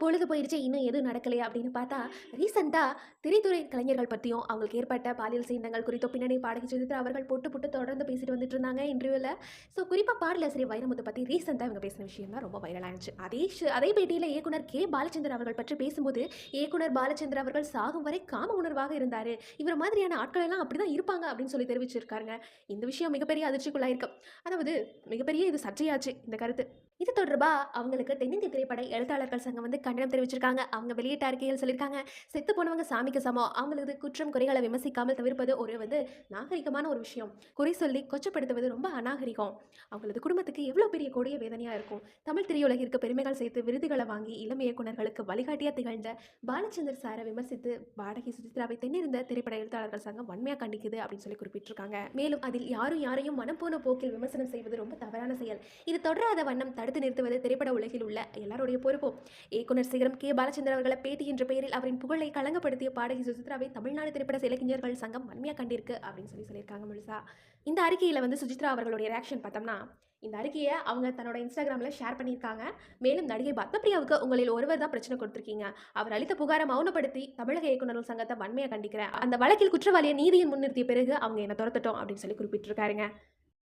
பொழுது போயிடுச்சு இன்னும் எதுவும் நடக்கலையே அப்படின்னு பார்த்தா ரீசெண்டாக திரைத்துறை கலைஞர்கள் பற்றியும் அவங்களுக்கு ஏற்பட்ட பாலியல் சீண்டங்கள் குறித்த பின்னணி பாடகி சுதித்ரா அவர்கள் போட்டு போட்டு தொடர்ந்து பேசிட்டு வந்துட்டு இருந்தாங்க இன்டர்வியூவில் ஸோ குறிப்பாக பாடலாசிரியர் வைரமுத்து பற்றி ரீசெண்டாக இவங்க பேசின விஷயம் தான் ரொம்ப வைரல் இருந்துச்சு அதே அதே பேட்டியில் இயக்குனர் கே பாலச்சந்தர் அவர்கள் பற்றி பேசும்போது இயக்குனர் பாலச்சந்தர் அவர்கள் சாகும் வரை காம உணர்வாக இருந்தார். இவர் மாதிரியான ஆட்கள் எல்லாம் அப்படி தான் இருப்பாங்க அப்படின்னு சொல்லி தெரிவிச்சிருக்காருங்க. இந்த விஷயம் மிகப்பெரிய அதிர்ச்சிக்குள்ளாயிருக்கும் அதாவது மிகப்பெரிய இது சர்ச்சையாச்சு இந்த கருத்து. இது தொடர்பாக அவங்களுக்கு தென்னிந்திய திரைப்பட எழுத்தாளர்கள் சங்கம் வந்து கண்டனம் தெரிவிச்சிருக்காங்க. அவங்க வெளியிட்ட அறிக்கையில் சொல்லியிருக்காங்க. செத்து போனவங்க சாமிக்கு சமம். அவங்களது குற்றம் குறைகளை விமர்சிக்காமல் தவிர்ப்பது ஒரு வந்து நாகரிகமான ஒரு விஷயம். குறை சொல்லி கொச்சப்படுத்துவது ரொம்ப அநாகரிகம். அவங்களது குடும்பத்துக்கு எவ்வளோ பெரிய கொடிய வேதனையாக இருக்கும். தமிழ் திரையுலகிற்கு பெருமைகள் சேர்த்து விருதுகளை வாங்கி இளம் இயக்குனர்களுக்கு வழிகாட்டியாக திகழ்ந்த பாலச்சந்தர் சாரை விமர்சித்து பாடகி சுசித்ராவை தென்னிருந்த திரைப்பட எழுத்தாளர்கள் சங்கம் வன்மையாக கண்டிக்குது அப்படின்னு சொல்லி குறிப்பிட்டிருக்காங்க. மேலும் அதில் யாரும் யாரையும் மனம் போன போக்கில் விமர்சனம் செய்வது ரொம்ப தவறான செயல். இது தொடராத வண்ணம் தடுத்து நிறுத்துவது திரைப்பட உலகில் உள்ள எல்லாருடைய பொறுப்பும் இயக்குனர் சிகரம் கே. பாலச்சந்திர அவர்களை பேட்டி என்ற பெயரில் அவரின் புகழை களங்கப்படுத்திய பாடகி சுசித்ராவை தமிழ்நாடு திரைப்பட இலக்கிஞர்கள் சங்கம் வன்மையாக கண்டிருக்கு அப்படின்னு சொல்லி சொல்லியிருக்காங்க முழுசா. இந்த அறிக்கையில் வந்து சுஜித்ரா அவர்களுடைய ரியாக்ஷன் பார்த்தோம்னா இந்த அறிக்கையை அவங்க தன்னோட இன்ஸ்டாகிராமில் ஷேர் பண்ணியிருக்காங்க. மேலும் நடிகை பத்மபிரியாவுக்கு உங்களில் ஒருவர் தான் பிரச்சனை கொடுத்துருக்கீங்க. அவர் அளித்த புகாரை மௌனப்படுத்தி தமிழக இயக்குநர்கள் சங்கத்தை வன்மையாக கண்டிக்கிறேன். அந்த வழக்கில் குற்றவாளியை நீதியின் முன்னிறுத்திய பிறகு அவங்க என்னை துரத்தட்டும் அப்படின்னு சொல்லி குறிப்பிட்டிருக்காருங்க.